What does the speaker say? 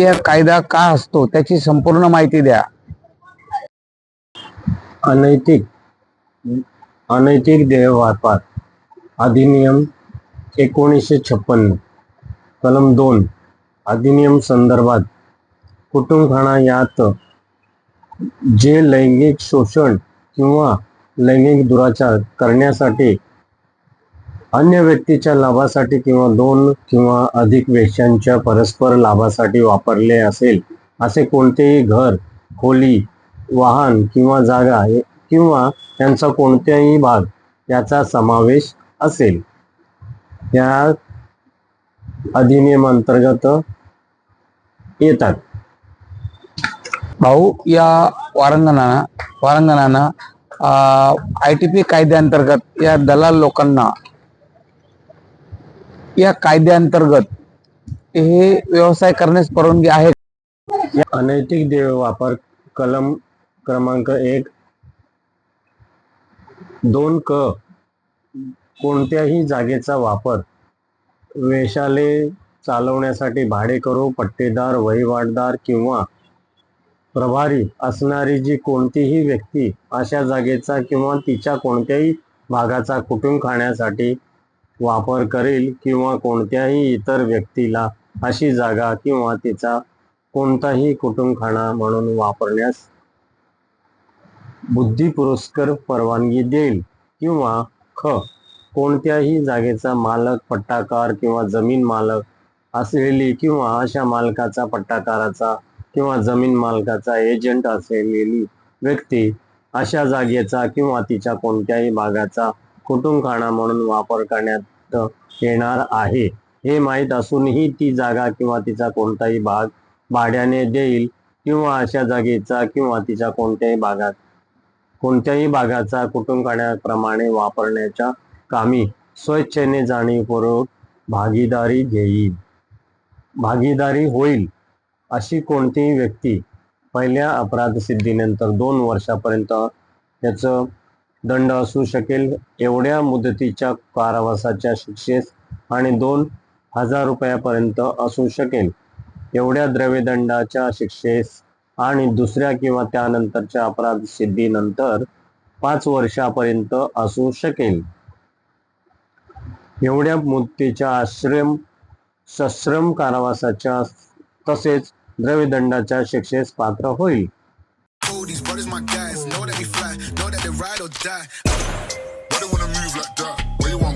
या कायदा का असतो त्याची संपूर्ण माहिती द्या. अनैतिक अनैतिक देहव्यापार अधिनियम एकोणीसशे छप्पन्न कलम दोन अधिनियम संदर्भात कुटुंबखाना यात जे लैंगिक शोषण किंवा लैंगिक दुराचार करण्यासाठी अन्य व्यक्तीच्या लाभासाठी किंवा दोन किंवा अधिक वेश्यांच्या परस्पर लाभासाठी वापरले असेल असे कोणतेही घर खोली वाहन किंवा जागा किंवा त्यांचा कोणत्याही भाग याचा समावेश असेल. या अधिनियम अंतर्गत येतात. भाऊ या वारंगणांना वारंगणांना आय टी पी कायद्याअंतर्गत या दलाल लोकांना या कायद्याअंतर्गत हे व्यवसाय करण्यास परवानगी आहे. या अनैतिक देव वापर कलम क्रमांक एक. दोन क. कोणत्याही जागेचा वापर वेशाले चालवण्यासाठी भाडेकरू पट्टेदार वहिवाटदार किंवा प्रभारी असणारी जी कोणतीही व्यक्ती अशा जागेचा किंवा तिच्या कोणत्याही भागाचा कुटुंब खाण्यासाठी वापर करेल किंवा कोणत्याही इतर व्यक्तीला अशी जागा किंवा तिचा कोणताही कुटुंबखाना म्हणून वापरण्यास बुद्धिपुरस्कर परवानगी देईल किंवा ख कोणत्याही जागेचा मालक पट्टाकार किंवा जमीन मालक असलेली किंवा अशा मालकाचा पट्टाकाराचा किंवा जमीन मालकाचा एजंट असलेली व्यक्ती अशा जागेचा किंवा तिच्या कोणत्याही भागाचा कुटुंबखाना म्हणून वापर करण्यात येणार आहे. हे माहीत असूनही ती जागा किंवा तिचा कोणताही भाग भाड्याने देईल किंवा अशा जागेचा किंवा तिच्या कोणत्याही भागात कोणत्याही भागाचा कुटुंबखाण्याप्रमाणे वापरण्याच्या कामी स्वेच्छेने जाणीवपूर्वक भागीदारी घेईल. भागीदारी होईल अशी कोणतीही व्यक्ती पहिल्या अपराध सिद्धीनंतर दोन वर्षापर्यंत याचं दंड असू शकेल एवढ्या मुदतीच्या कारावासाच्या शिक्षेस आणि दोन हजार रुपयापर्यंत असू शकेल. एवढ्या द्रव्यदंडाच्या शिक्षेस आणि दुसऱ्या किंवा त्यानंतरच्या अपराध सिद्धीनंतर पाच वर्षापर्यंत असू शकेल. एवढ्या मुदतीच्या आश्रम सश्रम कारावासाच्या तसेच द्रव्यदंडाच्या शिक्षेस पात्र होईल. All my guys, know that we fly, know that they ride or die.